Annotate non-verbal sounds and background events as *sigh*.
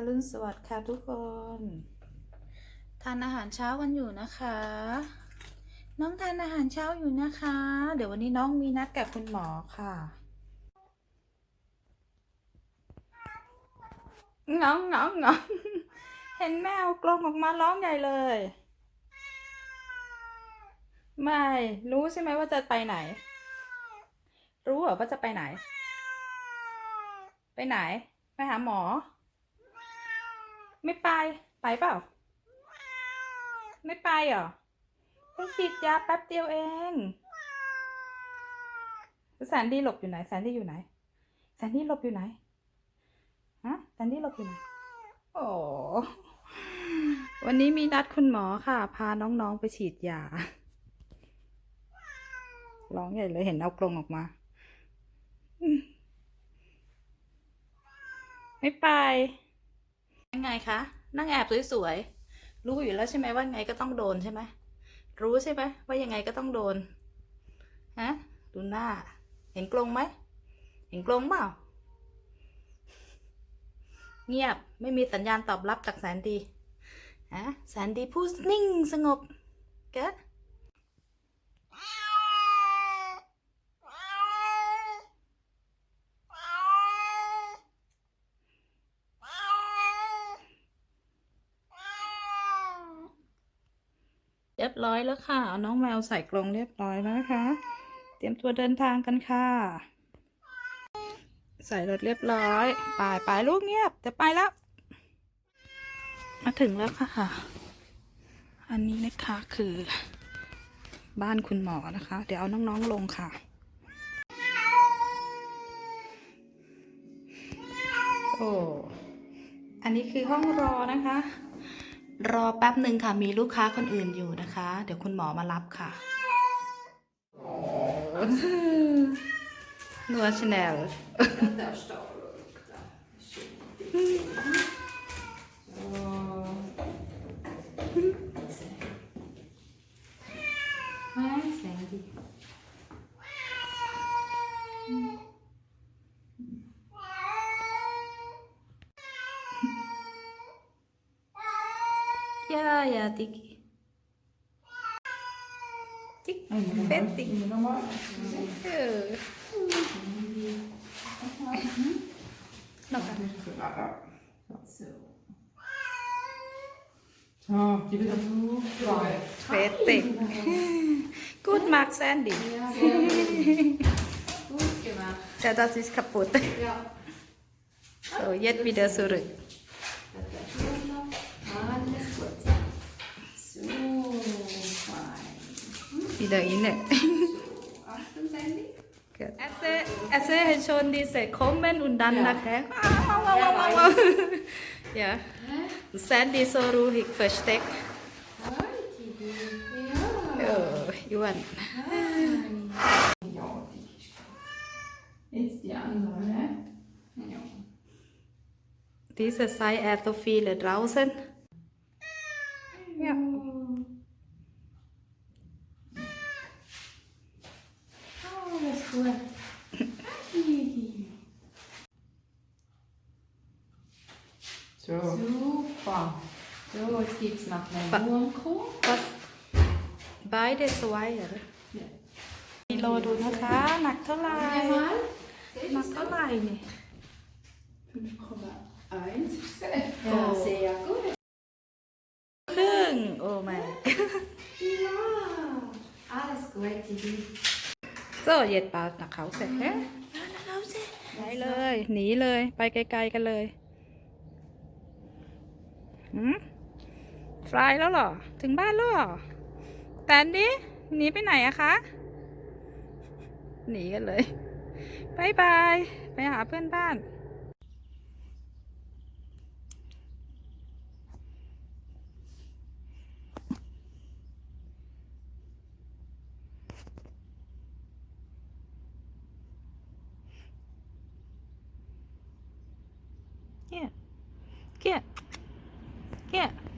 อรุณสวัสดิ์ค่ะทุกคน ทานอาหารเช้ากันอยู่นะคะ น้องทานอาหารเช้าอยู่นะคะ เดี๋ยววันนี้น้องมีนัดกับคุณหมอค่ะ น้องน้องน้องเห็นแมวกลงออกมาร้องใหญ่เลย ไม่ รู้ใช่ไหมว่าจะไปไหน รู้เหรอว่าจะไปไหน ไปไหน ไปหาหมอ ไม่ไป ไปเปล่า ไม่ไปเหรอไปฉีดยาแป๊บเดียวเองแสนดีหลบอยู่ไหนแสนดีอยู่ไหนแสนดีหลบอยู่ไหนฮะแสนดีหลบอยู่ไหนโอ้วันนี้มีนัดคุณหมอค่ะ พาน้องๆไปฉีดยา ร้องใหญ่เลยเห็นเอากรงออกมา ไม่ไป ยังไงคะ นั่งแอบสวยๆ รู้อยู่แล้วใช่ไหมว่าไงก็ต้องโดนใช่ไหม รู้ใช่ไหมว่ายังไงก็ต้องโดน ฮะ ดูหน้า เห็นกรงไหม เห็นกรงเปล่า เงียบ ไม่มีสัญญาณตอบรับจากแสนดี ฮะ แสนดีพูดนิ่งสงบแกะ เรียบร้อยแล้วค่ะ น้องแมวใส่กรงเรียบร้อยแล้วนะคะ เตรียมตัวเดินทางกันค่ะ ใส่รถเรียบร้อยไปไปลูกเงียบจะไปแล้ว มาถึงแล้วค่ะ อันนี้นะคะคือ บ้านคุณหมอนะคะ เดี๋ยวเอาน้องๆลงค่ะโอ้อันนี้คือห้องรอนะคะ รอแป๊บหนึ่งค่ะ มีลูกค้าคนอื่นอยู่นะคะ เดี๋ยวคุณหมอมารับค่ะนัวชแนล Där står ya ya tiki യായാതിക്ക് Fetik. Gut mag Sandy. Ja, Gut gemacht. Ja, das ist kaputt. Ja. So, jetzt wieder zurück. Wieder inne. Erzähl, erzähl schon diese kommen und dann nachher. Wow, wow, wow, wow, wow. *laughs* Ja. Sandy so ruhig versteckt. Ja. Oh, Johan. Ja, Tibi. Jetzt die andere, ne? Ja. Diese sei er so viele draußen. Alles gut. Så. Super. So, jetzt gibt es noch eine Wurmkuh. Was? Beide zwei, oder? กิโลดูนะคะหนักเท่าไหร่ Jawohl. หนักเท่าไหร่นี่ 5,1. Ja, sehr gut. ครึ่ง โอ้ไม่ Ja. Alles gut, Tibi. So, jetzt bald nach Hause. Hä? Ja, nach Hause. ไปเลยหนีเลยไปไกลๆกันเลยหืมฟลายแล้วเหรอ ถึงบ้านแล้วเหรอแตนดิหนีไปไหนอะคะ หนีกันเลยบายบาย ไปหาเพื่อนบ้าน Get, get, get.